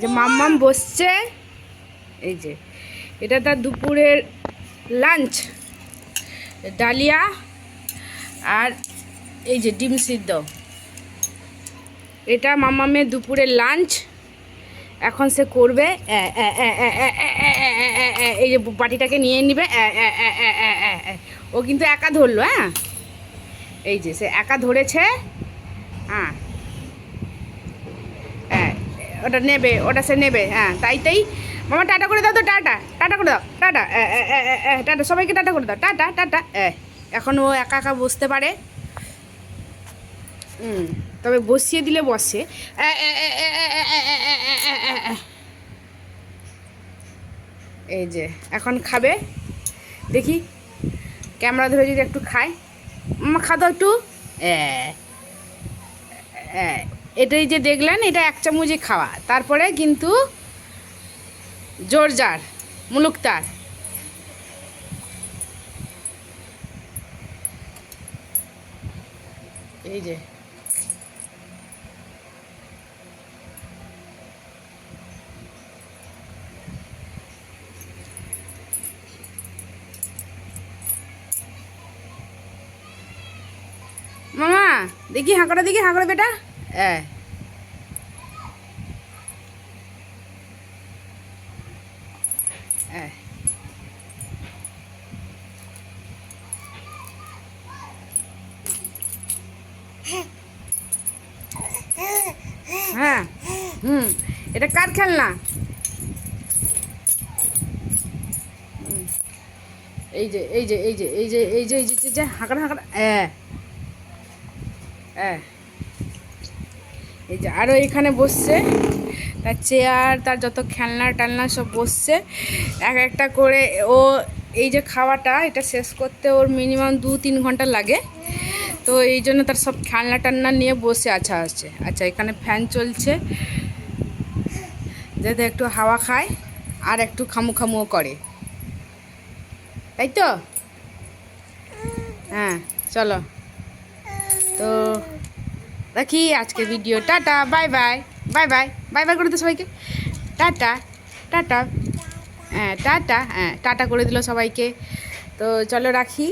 যে মাম্মাম বসছে এই যে এটা তার দুপুরের লাঞ্চ ডালিয়া আর এই যে ডিম সিদ্ধ এটা মাম্মামের দুপুরের লাঞ্চ এখন সে করবে এই যে বাটিটাকে নিয়ে নিবে ও কিন্তু একা ধরলো হ্যাঁ এই যে সে একা ধরেছে হ্যাঁ ওটা নেবে ওটা সে নেবে হ্যাঁ তাই তাই মামা টাটা করে দাও তো টাটা টাটা করে দাও টাটা টাটা সবাইকে টাটা করে দাও টাটা টাটা এখন ও একা একা বসতে পারে তবে বসিয়ে দিলে বসে এই যে এখন খাবে দেখি ক্যামেরা ধরে যদি একটু খায় মামা খাওয়া দাও একটু হ্যাঁ এটাই যে দেখলেন, এটা এক চামচই খাওয়া। তারপরে কিন্তু জোরজার মুলুকতার এই যে। মামা, দেখি হাঁকড়া দেখি হাঁকড়া বেটা। হ্যাঁ। হ্যাঁ। হ্যাঁ হুম, এটা কার খেলনা? এই যে এই যে এই যে এই যে এই যে এই যে এই যে হাঁকড়া হাঁকড়া হ্যাঁ হ্যাঁ। এই যে আরও এখানে বসছে। তার চেয়ার, তার যত খেলনা টালনা সব বসছে। এক একটা করে ও এই যে খাওয়াটা, এটা শেষ করতে ওর মিনিমাম দু তিন ঘণ্টা লাগে। তো এই জন্য তার সব খেলনা টান্না নিয়ে বসে আচ্ছা আছে। আচ্ছা এখানে ফ্যান চলছে। যাতে একটু হাওয়া খায় আর একটু খামু খামুও করে। তাই তো? হ্যাঁ চলো। রাখি আজকে video tata bye bye bye bye bye bye করে দিল সবাইকে। টাটা টাটা হ্যাঁ টাটা হ্যাঁ টাটা করে দিল সবাইকে। তো চলো রাখি।